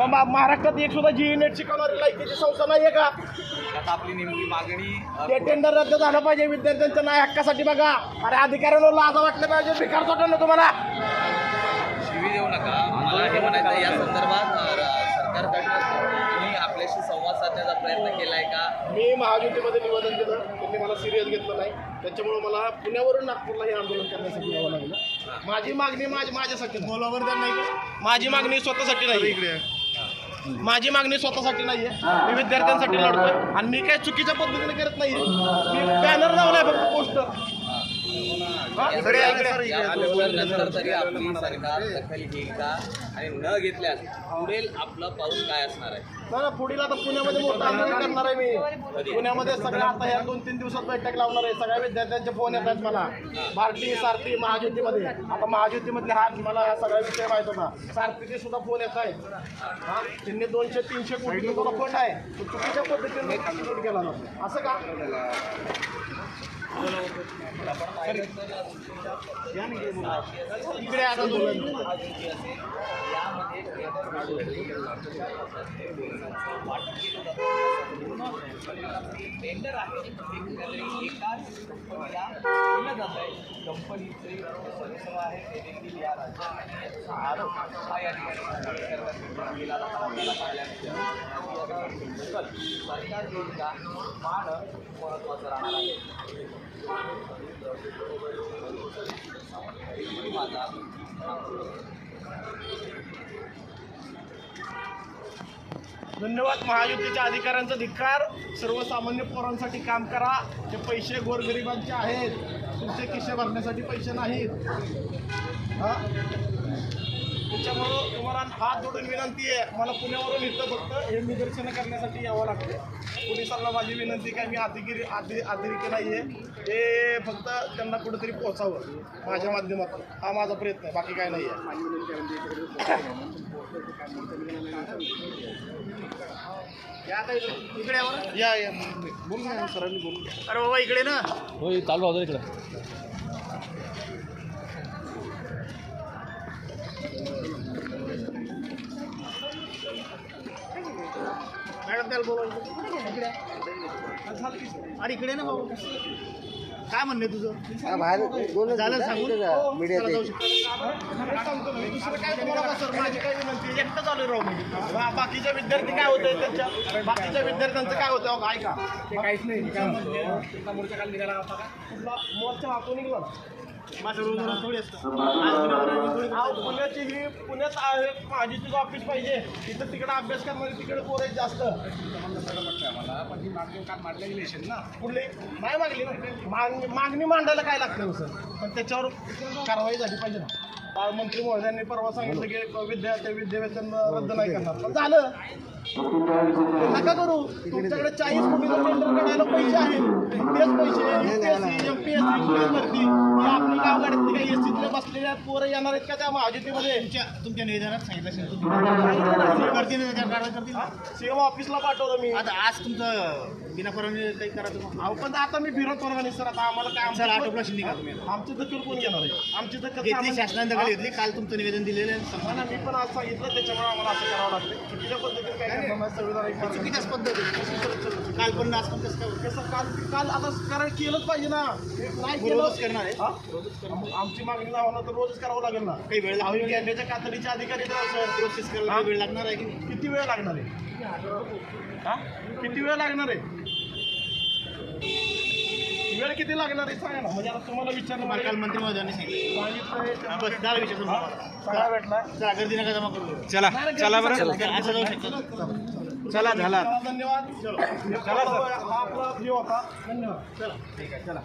मग मा- महाराष्ट्रात एक सुद्धा जी नेट शिकवणारी लायकीची संस्था नाहीये का? आता आपली नेमकी मागणी अ, ते टेंडर रद्द झालं पाहिजे विद्यार्थ्यांच्या नाही हक्कासाठी बघा. अरे अधिकाऱ्यांना लाज वाटलं पाहिजे भिकार ना तुम्हाला. शिवी देऊ नका. मला हे म्हणायचं या संदर्भात अ, र- सरकारकडनं तुम्ही आपल्याशी संवाद साधण्याचा प्रयत्न केलाय का? मी महायुतीमध्ये निवेदन दिलं त्यांनी मला सिरियस घेतलं नाही. त्याच्यामुळे मला पुण्यावरून नागपूरला हे आंदोलन करण्यासाठी यावं लागलं. माझी मागणी माझी माझ्यासाठी बोलावर नाही माझी मागणी स्वतःसाठी नाही. इकडे माझी मागणी स्वतःसाठी नाहीये. मी विद्यार्थ्यांसाठी लढतोय. आणि मी काही चुकीच्या पद्धतीने करत नाहीये. मी बॅनर लावलाय फक्त पोस्टर पोस्टर नंतर तरी आपली सरकार दखल घेईल का आणि न घेतल्यास पुढील आपलं पाऊल काय असणार आहे? पुढील आता पुण्यामध्ये मोठं आंदोलन करणार आहे मी. पुण्यामध्ये सगळं आता ह्या दोन तीन दिवसात बैठक लावणार आहे. सगळ्या विद्यार्थ्यांचे फोन येत आहेत मला. भारती सारथी महाज्योतीमध्ये. आता महाज्योतीमधले हा मला सगळा विषय माहीत होता. सारथीचे सुद्धा फोन येत आहेत. हा? त्यांनी दोनशे तीनशे कोटी तुला फंड आहे. तो चुकीच्या पद्धतीने execute केला जातो. असं का? इकडे टेंडर आहे. एकाच केलं जात आहे. कंपनीचे सदस्य आहेत ते देखील या राज्यात याचा आरोप हा या ठिकाणी करण्यात केला सरकार देईल का मान महत्वाचं राहणार आहे. माझा धन्यवाद महायुतीच्या अधिकाऱ्यांचा धिक्कार. सर्वसामान्य पोरांसाठी काम करा. ते पैसे गोरगरिबांचे आहेत. तुमचे किस्से भरण्यासाठी पैसे नाहीत. हा? त्याच्यामुळं तुम्हाला हात जोडून विनंती आहे. मला पुण्यावरून इथं फक्त हे निदर्शनं करण्यासाठी यावं लागते पोलिसांना माझी विनंती काय मी अधिकारी अधि अतिरिक्त नाही आहे ते फक्त त्यांना कुठेतरी पोहोचावं माझ्या माध्यमातून. हा माझा प्रयत्न आहे बाकी काय नाही आहे इकडे या. या. या बोल सरांनी बोल. अरे बाबा इकडे ना. होय चालू होतं इकडं. मॅडम त्याला बोलवा इकडे. अरे इकडे ना भाऊ. काय म्हणणे तुझं? बाहेर झालं सांगून? काय काय आहे, एकटं चालू राहू बाकीच्या विद्यार्थी काय होतंय त्यांच्या? बाकीच्या विद्यार्थ्यांचं काय होतं? ऐका. ते काहीच नाही. मोर्चा मोर्चा काल निघाला. माझं पुण्याची ही पुण्यात आहे माझीचं ऑफिस पाहिजे. तिथं तिकडे अभ्यास करणारे तिकडे पोरं आहेत जास्त. कुठली नाही मागली ना? मागणी मागणी मांडायला काय लागतं सर? पण त्याच्यावर कारवाई झाली पाहिजे ना. मंत्री महोदयांनी परवा सांगितलं की विद्यार्थी विद्यावेतन रद्द नाही करणार. पण झालं. नका करू. तुमच्याकडे चाळीस कोटीचं टेंडर काढायला पैसे आहेत तेच पैसे एमपीएससी पोलीस भरती आपली गावगाड्यातली काही एसटीतले बसलेल्या पोरं येणार आहेत का त्या महाजुतीमध्ये तुमच्या निवेदनात सांगितलं सीएम ऑफिसला पाठवलं मी. आता आज तुमचं बिना परवानगी काही करायचं अहो पण आता मी फिरत परवानी सर? आता आम्हाला काय आमचं- आटोपला शिंदे का तुम्ही? आमची दखल कोण घेणार आहे? आमची दखल शासनाने दखल घेतली काल तुमचं निवेदन दिलेलं आहे. हा ना, मी पण आज सांगितलं त्याच्यामुळे आम्हाला असं करावं लागतं चुकीच्या पद्धतीने काय करणार नाही, मार्गाने. चुकीच्याच पद्धती काल पण आज पण कसं काय होतं? कसं काल काल आता कारण केलंच पाहिजे ना. नाही रोजच केलं. करणार आहे. हा? आमची मागणी लावणं तर रोजच करावं लागेल ना. काही वेळ आम्ही कॅन्डेच्या कातडीचे अधिकारी तर सर प्रोसेस करायला काही वेळ लागणार आहे की नाही? किती वेळ लागणार आहे? हा? किती वेळ लागणार आहे? वेळ किती लागणार आहे सांगा ना. म्हणजे आता तुम्हाला विचारलं मला काल मला मंत्री महोदयांनी सांगितलं. सांगितलं बस झाला विषय? सगळा भेटला. चला गर्दी नका जमा करू चला चला बरं. असं जाऊ शकतो. चला झाला. चला, धन्यवाद. चला. सर हा आपला होता. धन्यवाद. चला ठीक आहे चला.